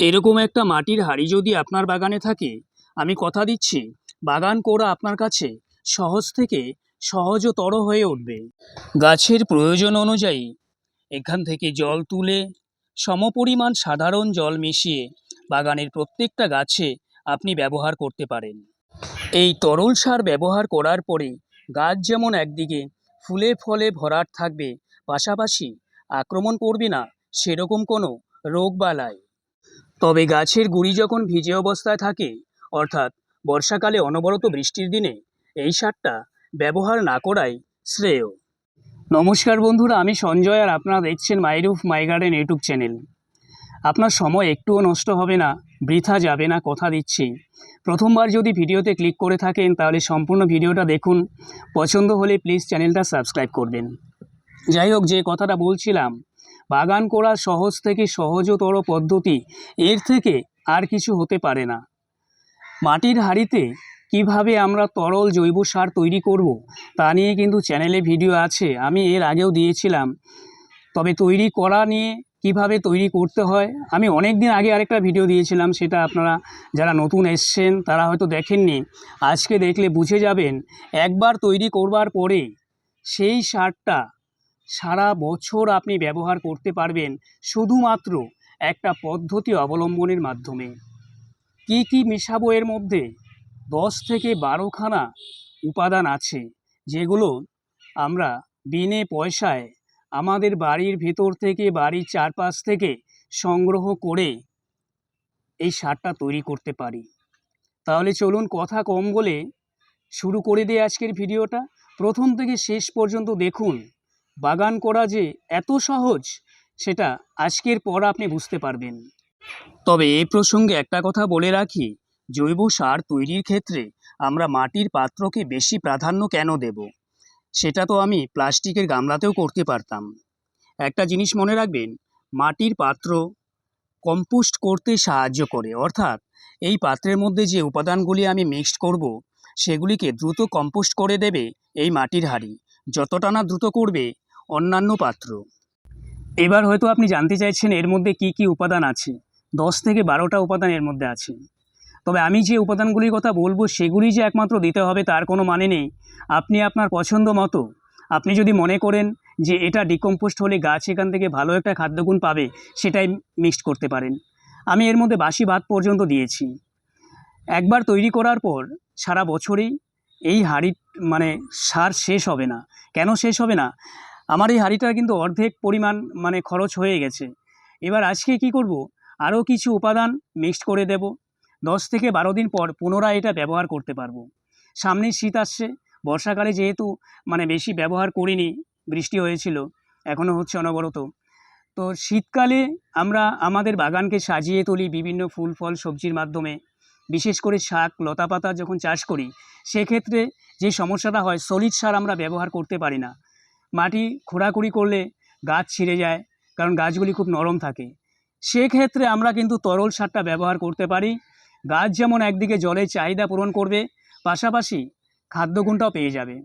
এরকম একটা মাটির হাঁড়ি যদি আপনার বাগানে থাকে, আমি কথা দিচ্ছি, বাগান করা আপনার কাছে সহজ থেকে সহজতর হয়ে উঠবে। গাছের প্রয়োজন অনুযায়ী এখান থেকে জল তুলে সমপরিমাণ সাধারণ জল মিশিয়ে বাগানের প্রত্যেকটা গাছে আপনি ব্যবহার করতে পারেন। এই তরল সার ব্যবহার করার পরে গাছ যেমন একদিকে ফুলে ফলে ভরাট থাকবে, পাশাপাশি আক্রমণ করবে না, সেরকম কোনো রোগবালাই তবে গাছের গুঁড়ি যখন ভিজে অবস্থায় থাকে, অর্থাৎ বর্ষাকালে অনবরত বৃষ্টির দিনে, এই সারটা ব্যবহার না করাই শ্রেয়। নমস্কার বন্ধুরা, আমি সঞ্জয় আর আপনারা দেখছেন my roof my garden YouTube channel আপনার সময় একটুও নষ্ট হবে না, বৃথা যাবে না কথা দিচ্ছি। প্রথমবার যদি ভিডিওতে ক্লিক করে থাকেন, তাহলে সম্পূর্ণ ভিডিওটা দেখুন। পছন্দ হলে প্লিজ চ্যানেলটা সাবস্ক্রাইব করবেন। যাই হোক, যে কথাটা বলছিলাম বাগান করা সহজ থেকে সহজতর পদ্ধতি, এর থেকে আর কিছু হতে পারে না। মাটির হাঁড়িতে কীভাবে আমরা তরল জৈব সার তৈরি করব, তা নিয়ে কিন্তু চ্যানেলে ভিডিও আছে, আমি এর আগেও দিয়েছিলাম। তবে তৈরি করা নিয়ে কীভাবে তৈরি করতে হয়, আমি অনেক দিন আগে আরেকটা ভিডিও দিয়েছিলাম, সেটা আপনারা যারা নতুন এসছেন, তারা হয়তো দেখেননি। আজকে দেখলে বুঝে যাবেন, একবার তৈরি করবার পরে সেই সারটা সারা বছর আপনি ব্যবহার করতে পারবেন শুধুমাত্র একটা পদ্ধতি অবলম্বনের মাধ্যমে। কি কি মেশাবো এর মধ্যে? দশ থেকে বারোখানা উপাদান আছে, যেগুলো আমরা বিনে পয়সায় আমাদের বাড়ির ভেতর থেকে, বাড়ির চারপাশ থেকে সংগ্রহ করে এই সারটা তৈরি করতে পারি। তাহলে চলুন কথা কম বলে শুরু করে দিই আজকের ভিডিওটা। প্রথম থেকে শেষ পর্যন্ত দেখুন বাগান করা যে এত সহজ, সেটা আজকের পর আপনি বুঝতে পারবেন। তবে এই প্রসঙ্গে একটা কথা বলে রাখি, জৈব সার তৈরির ক্ষেত্রে আমরা মাটির পাত্রকে বেশি প্রাধান্য কেন দেব? সেটা তো আমি প্লাস্টিকের গামলাতেও করতে পারতাম। একটা জিনিস মনে রাখবেন, মাটির পাত্র কম্পোস্ট করতে সাহায্য করে। অর্থাৎ এই পাত্রের মধ্যে যে উপাদানগুলি আমি মিক্সড করব, সেগুলিকে দ্রুত কম্পোস্ট করে দেবে এই মাটির হাঁড়ি। যতটা না দ্রুত করবে, অন্যান্য পাত্র। এবার হয়তো আপনি জানতে চাইছেন এর মধ্যে কি কি উপাদান আছে। দশ থেকে বারোটা উপাদান এর মধ্যে আছে। তবে আমি যে উপাদানগুলির কথা বলব, সেগুলি যে একমাত্র দিতে হবে তার কোনো মানে নেই। আপনি আপনার পছন্দ মতো, আপনি যদি মনে করেন যে এটা ডিকম্পোস্ট হলে গাছ এখান থেকে ভালো একটা খাদ্যগুণ পাবে, সেটাই মিক্সড করতে পারেন। আমি এর মধ্যে বাসি ভাত পর্যন্ত দিয়েছি। একবার তৈরি করার পর সারা বছরই এই হাঁড়ি মানে সার শেষ হবে না। কেন শেষ হবে না? আমার এই হাঁড়িটার কিন্তু অর্ধেক পরিমাণ মানে খরচ হয়ে গেছে। এবার আজকে কি করব? আরও কিছু উপাদান মিক্সড করে দেব। দশ থেকে বারো দিন পর পুনরায় এটা ব্যবহার করতে পারব। সামনে শীত আসছে। বর্ষাকালে যেহেতু মানে বেশি ব্যবহার করিনি, বৃষ্টি হয়েছিল, এখনও হচ্ছে অনবরত। তো শীতকালে আমরা আমাদের বাগানকে সাজিয়ে তুলি বিভিন্ন ফুল, ফল, সবজির মাধ্যমে। বিশেষ করে শাক, লতাপাতা যখন চাষ করি, সেক্ষেত্রে যে সমস্যাটা হয় সলিড সার আমরা ব্যবহার করতে পারি না। মাটি খোঁড়াখুড়ি করলে গাছ ছিঁড়ে যায়, কারণ গাছগুলি খুব নরম থাকে। সেক্ষেত্রে আমরা কিন্তু তরল সারটা ব্যবহার করতে পারি। গাছ যেমন একদিকে জলের চাহিদা পূরণ করবে, পাশাপাশি খাদ্যগুণটাও পেয়ে যাবে।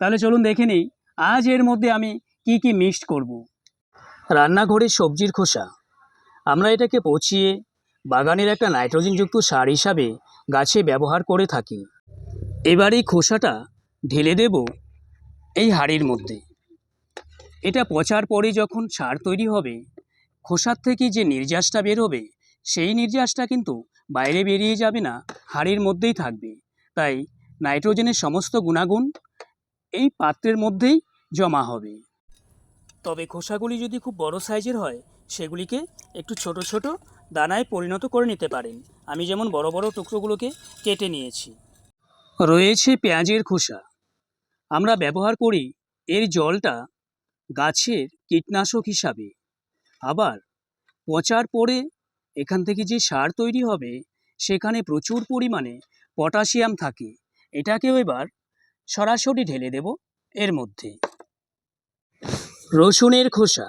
তাহলে চলুন দেখে নিই, আজ এর মধ্যে আমি কি কি মিক্সড করব। রান্নাঘরের সবজির খোসা। আমরা এটাকে পচিয়ে বাগানের একটা নাইট্রোজেনযুক্ত সার হিসাবে গাছে ব্যবহার করে থাকি। এবার এই খোসাটা ঢেলে দেব এই হাঁড়ির মধ্যে। এটা পচার পরে যখন সার তৈরি হবে, খোসার থেকে যে নির্যাসটা বেরোবে সেই নির্যাসটা কিন্তু বাইরে বেরিয়ে যাবে না, হাড়ির মধ্যেই থাকবে। তাই নাইট্রোজেনের সমস্ত গুণাগুণ এই পাত্রের মধ্যেই জমা হবে। তবে খোসাগুলি যদি খুব বড় সাইজের হয়, সেগুলিকে একটু ছোট ছোট দানায় পরিণত করে নিতে পারেন। আমি যেমন বড় বড় টুকরোগুলোকে কেটে নিয়েছি। রয়েছে পেঁয়াজের খোসা। আমরা ব্যবহার করি এর জলটা গাছের কীটনাশক হিসাবে। আবার পচার পরে এখান থেকে যে সার তৈরি হবে, সেখানে প্রচুর পরিমাণে পটাশিয়াম থাকে। এটাকেও এবার সরাসরি ঢেলে দেব এর মধ্যে। রসুনের খোসা।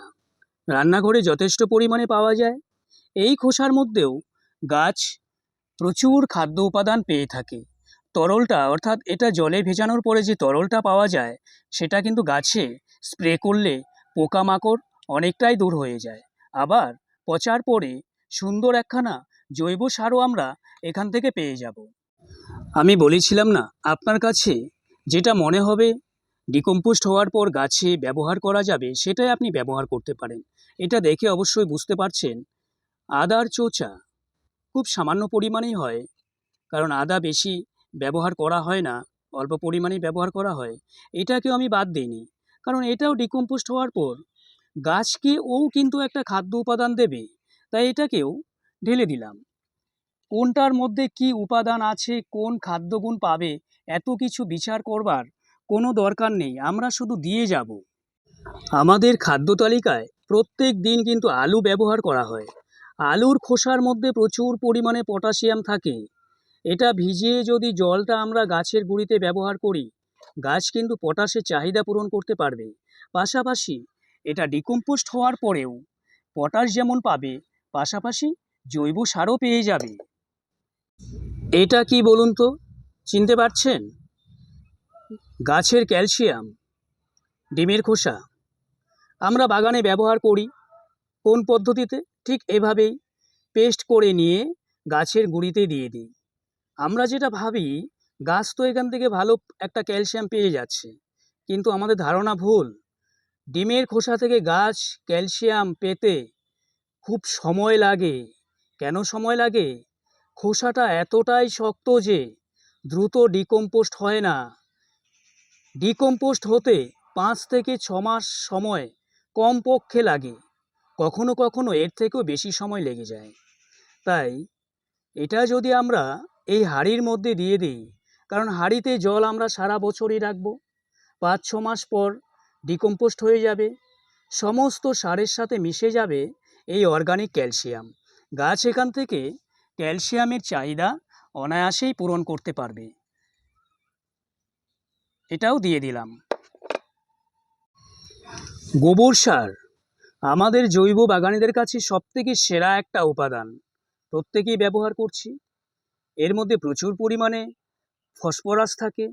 রান্নাঘরে যথেষ্ট পরিমাণে পাওয়া যায়। এই খোসার মধ্যেও গাছ প্রচুর খাদ্য উপাদান পেয়ে থাকে। তরলটা, অর্থাৎ এটা জলে ভেজানোর পরে যে তরলটা পাওয়া যায়, সেটা কিন্তু গাছে স্প্রে করলে পোকামাকড় অনেকটাই দূর হয়ে যায়। আবার পচার পরে সুন্দর একখানা জৈব সারও আমরা এখান থেকে পেয়ে যাব। আমি বলেছিলাম না, আপনার কাছে যেটা মনে হবে ডিকম্পোস্ট হওয়ার পর গাছে ব্যবহার করা যাবে, সেটাই আপনি ব্যবহার করতে পারেন। এটা দেখে অবশ্যই বুঝতে পারছেন আদার চোচা খুব সামান্য পরিমাণেই হয়। কারণ আদা বেশি ব্যবহার করা হয় না, অল্প পরিমাণেই ব্যবহার করা হয়। এটাকেও আমি বাদ দিইনি। কারণ এটাও ডিকম্পোস্ট হওয়ার পর গাছকে ও কিন্তু একটা খাদ্য উপাদান দেবে। তাই এটাকেও ঢেলে দিলাম। কোনটার মধ্যে কি উপাদান আছে, কোন খাদ্যগুণ পাবে, এত কিছু বিচার করবার কোনো দরকার নেই। আমরা শুধু দিয়ে যাব। আমাদের খাদ্য তালিকায় প্রত্যেক দিন কিন্তু আলু ব্যবহার করা হয়। আলুর খোসার মধ্যে প্রচুর পরিমাণে পটাশিয়াম থাকে। এটা ভিজিয়ে যদি জলটা আমরা গাছের গুঁড়িতে ব্যবহার করি, গাছ কিন্তু পটাশের চাহিদা পূরণ করতে পারবে। পাশাপাশি এটা ডিকম্পোস্ট হওয়ার পরেও পটাশ যেমন পাবে, পাশাপাশি জৈব সারও পেয়ে যাবে। এটা কি বলুন তো? চিনতে পারছেন? গাছের ক্যালসিয়াম, ডিমের খোসা। আমরা বাগানে ব্যবহার করি। কোন পদ্ধতিতে? ঠিক এভাবেই পেস্ট করে নিয়ে গাছের গুঁড়িতে দিয়ে দিই। আমরা যেটা ভাবি, গাছ তো এখান থেকে ভালো একটা ক্যালসিয়াম পেয়ে যাচ্ছে। কিন্তু আমাদের ধারণা ভুল। ডিমের খোসা থেকে গাছ ক্যালসিয়াম পেতে খুব সময় লাগে। কেন সময় লাগে? খোসাটা এতটাই শক্ত যে দ্রুত ডিকম্পোস্ট হয় না। ডিকম্পোস্ট হতে পাঁচ থেকে ছ মাস সময় কমপক্ষে লাগে। কখনো কখনো এর থেকেও বেশি সময় লেগে যায়। তাই এটা যদি আমরা এই হাঁড়ির মধ্যে দিয়ে দিই, কারণ হাঁড়িতে জল আমরা সারা বছরই রাখব, পাঁচ ছ মাস পর ডিকম্পোস্ট হয়ে যাবে, সমস্ত সারের সাথে মিশে যাবে এই অর্গানিক ক্যালসিয়াম। গাছ এখান থেকে ক্যালসিয়ামের চাহিদা অনায়াসেই পূরণ করতে পারবে। এটাও দিয়ে দিলাম। গোবর সার আমাদের জৈব বাগানীদের কাছে সবথেকে সেরা একটা উপাদান। প্রত্যেকেই ব্যবহার করছি। এর মধ্যে প্রচুর পরিমাণে ফসফরাস থাকে।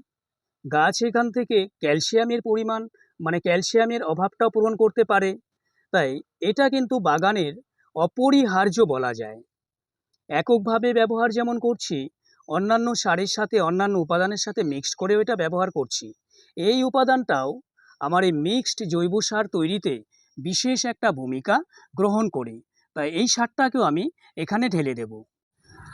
গাছ এখান থেকে ক্যালসিয়ামের পরিমাণ মানে ক্যালসিয়ামের অভাবটাও পূরণ করতে পারে। তাই এটা কিন্তু বাগানের অপরিহার্য বলা যায়। এককভাবে ব্যবহার যেমন করছি, অন্যান্য সারের সাথে অন্যান্য উপাদানের সাথে মিক্সড করেও এটা ব্যবহার করছি। এই উপাদানটাও আমার এই মিক্সড জৈব সার তৈরিতে বিশেষ একটা ভূমিকা গ্রহণ করে। তাই এই সারটাকেও আমি এখানে ঢেলে দেব।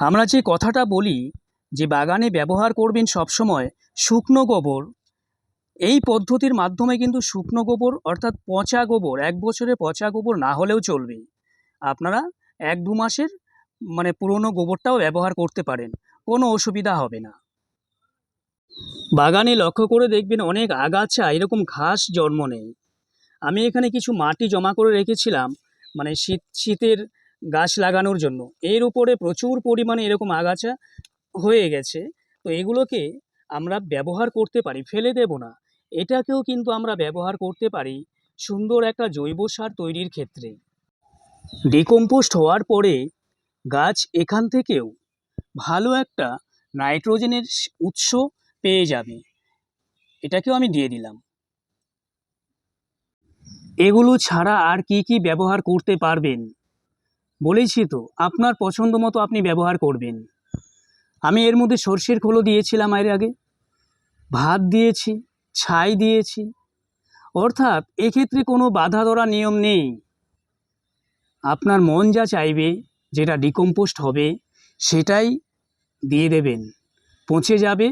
আমরা যে কথাটা বলি যে বাগানে ব্যবহার করবেন সবসময় শুকনো গোবর, এই পদ্ধতির মাধ্যমে কিন্তু শুকনো গোবর অর্থাৎ পচা গোবর, এক বছরে পচা গোবর না হলেও চলবে। আপনারা এক দু মাসের মানে পুরনো গোবরটাও ব্যবহার করতে পারেন, কোনো অসুবিধা হবে না। বাগানে লক্ষ্য করে দেখবেন অনেক আগাছা, এরকম ঘাস জন্ম নেয়। আমি এখানে কিছু মাটি জমা করে রেখেছিলাম মানে শীত, শীতের গাছ লাগানোর জন্য। এর উপরে প্রচুর পরিমাণে এরকম আগাছা হয়ে গেছে। তো এগুলোকে আমরা ব্যবহার করতে পারি, ফেলে দেব না। এটাকেও কিন্তু আমরা ব্যবহার করতে পারি সুন্দর একটা জৈব সার তৈরির ক্ষেত্রে। ডিকম্পোস্ট হওয়ার পরে গাছ এখান থেকেও ভালো একটা নাইট্রোজেনের উৎস পেয়ে যাবে। এটাকেও আমি দিয়ে দিলাম। এগুলো ছাড়া আর কি কি ব্যবহার করতে পারবেন? বলেছি তো, আপনার পছন্দ মতো আপনি ব্যবহার করবেন। আমি এর মধ্যে সর্ষের খোলও দিয়েছিলাম এর আগে। ভাত দিয়েছি, ছাই দিয়েছি। অর্থাৎ এক্ষেত্রে কোনো বাধা ধরা নিয়ম নেই। আপনার মন যা চাইবে, যেটা ডিকম্পোস্ট হবে, সেটাই দিয়ে দেবেন। পচে যাবে,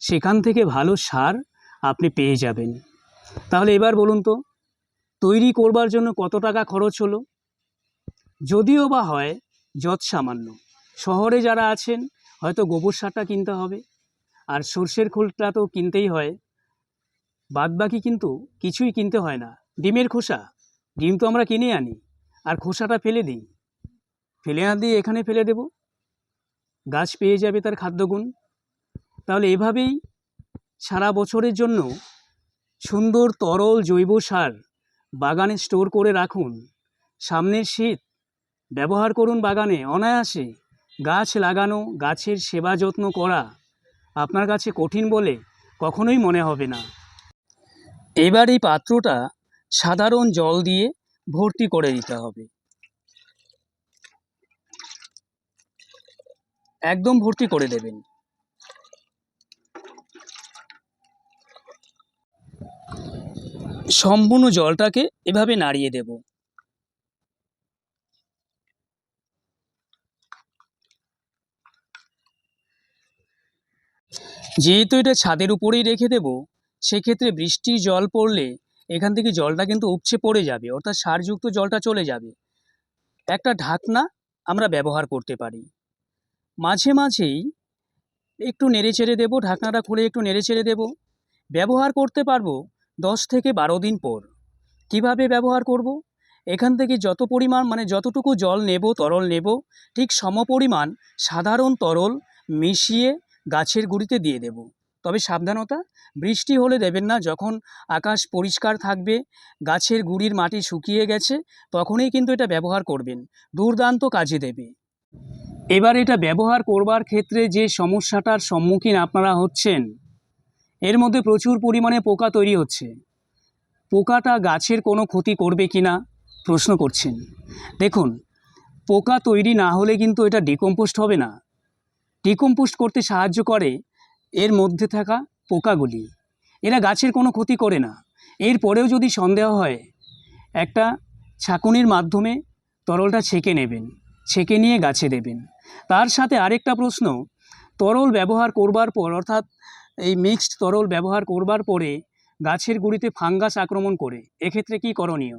সেখান থেকে ভালো সার আপনি পেয়ে যাবেন। তাহলে এবার বলুন তো তৈরি করবার জন্য কত টাকা খরচ হলো? যদিও বা হয় যৎ সামান্য। শহরে যারা আছেন, হয়তো গোবর সারটা কিনতে হবে। আর সর্ষের খোলটা তো কিনতেই হয়। বাদবাকি কিন্তু কিছুই কিনতে হয় না। ডিমের খোসা। ডিম তো আমরা কিনে আনি। আর খোসাটা ফেলে দিই। ফেলে না দিয়ে এখানে ফেলে দেব? গাছ পেয়ে যাবে তার খাদ্যগুণ। তাহলে এভাবেই সারা বছরের জন্য সুন্দর তরল জৈব সার বাগানে স্টোর করে রাখুন। সামনের শীত, ব্যবহার করুন বাগানে, অনায়াসে গাছ লাগানো, গাছের সেবা যত্ন করা, আপনার কাছে কঠিন বলে কখনোই মনে হবে না। এবার এই পাত্রটা সাধারণ জল দিয়ে ভর্তি করে দিতে হবে। একদম ভর্তি করে দেবেন। সম্পূর্ণ জলটাকে এভাবে নাড়িয়ে দেব। যেহেতু এটা ছাদের উপরেই রেখে দেব, সেক্ষেত্রে বৃষ্টির জল পড়লে এখান থেকে জলটা কিন্তু উপচে পড়ে যাবে, অর্থাৎ সারযুক্ত জলটা চলে যাবে। একটা ঢাকনা আমরা ব্যবহার করতে পারি। মাঝে মাঝেই একটু নেড়ে চেড়ে দেবো, ঢাকনাটা খুলে একটু নেড়ে চেড়ে দেবো। ব্যবহার করতে পারব দশ থেকে বারো দিন পর। কীভাবে ব্যবহার করব? এখান থেকে যত পরিমাণ মানে যতটুকু জল নেব, তরল নেব, ঠিক সমপরিমাণ সাধারণ তরল মিশিয়ে গাছের গুঁড়িতে দিয়ে দেব। তবে সাবধানতা, বৃষ্টি হলে দেবেন না। যখন আকাশ পরিষ্কার থাকবে, গাছের গুঁড়ির মাটি শুকিয়ে গেছে, তখনই কিন্তু এটা ব্যবহার করবেন। দুর্দান্ত কাজে দেবে। এবার এটা ব্যবহার করবার ক্ষেত্রে যে সমস্যাটার সম্মুখীন আপনারা হচ্ছেন এর মধ্যে প্রচুর পরিমাণে পোকা তৈরি হচ্ছে। পোকাটা গাছের কোনো ক্ষতি করবে কি না? প্রশ্ন করছেন। দেখুন, পোকা তৈরি না হলে কিন্তু এটা ডিকম্পোস্ট হবে না। ডিকম্পোস্ট করতে সাহায্য করে এর মধ্যে থাকা পোকাগুলি। এরা গাছের কোনো ক্ষতি করে না। এরপরেও যদি সন্দেহ হয়, একটা ছাঁকুনির মাধ্যমে তরলটা ছেঁকে নেবেন, ছেঁকে নিয়ে গাছে দেবেন। তার সাথে আরেকটা প্রশ্ন, তরল ব্যবহার করবার পর, অর্থাৎ এই মিক্সড তরল ব্যবহার করবার পরে গাছের গুঁড়িতে ফাঙ্গাস আক্রমণ করে। এক্ষেত্রে কি করণীয়?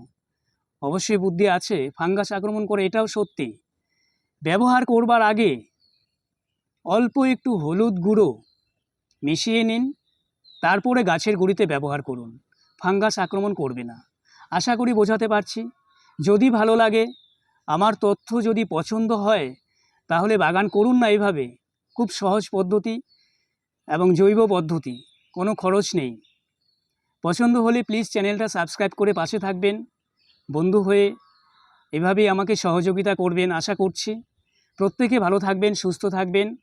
অবশ্যই বুদ্ধি আছে, ফাঙ্গাস আক্রমণ করে এটাও সত্যি। ব্যবহার করবার আগে অল্প একটু হলুদ গুঁড়ো মিশিয়ে নিন, তারপরে গাছের গুঁড়িতে ব্যবহার করুন। ফাঙ্গাস আক্রমণ করবে না। আশা করি বোঝাতে পারছি। যদি ভালো লাগে, আমার তথ্য যদি পছন্দ হয়, তাহলে বাগান করুন না এভাবে। খুব সহজ পদ্ধতি। এবং জৈব পদ্ধতি, কোনো খরচ নেই। পছন্দ হলে প্লিজ চ্যানেলটা সাবস্ক্রাইব করে পাশে থাকবেন। বন্ধু হয়ে এভাবেই আমাকে সহযোগিতা করবেন আশা করছি। প্রত্যেকে ভালো থাকবেন, সুস্থ থাকবেন।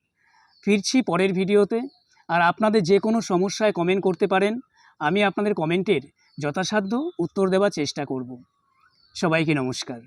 ফিরছি পরের ভিডিওতে। আর আপনাদের যে কোনো সমস্যায় কমেন্ট করতে পারেন। আমি আপনাদের কমেন্টের যথাসাধ্য উত্তর দেওয়ার চেষ্টা করব। সবাইকে নমস্কার।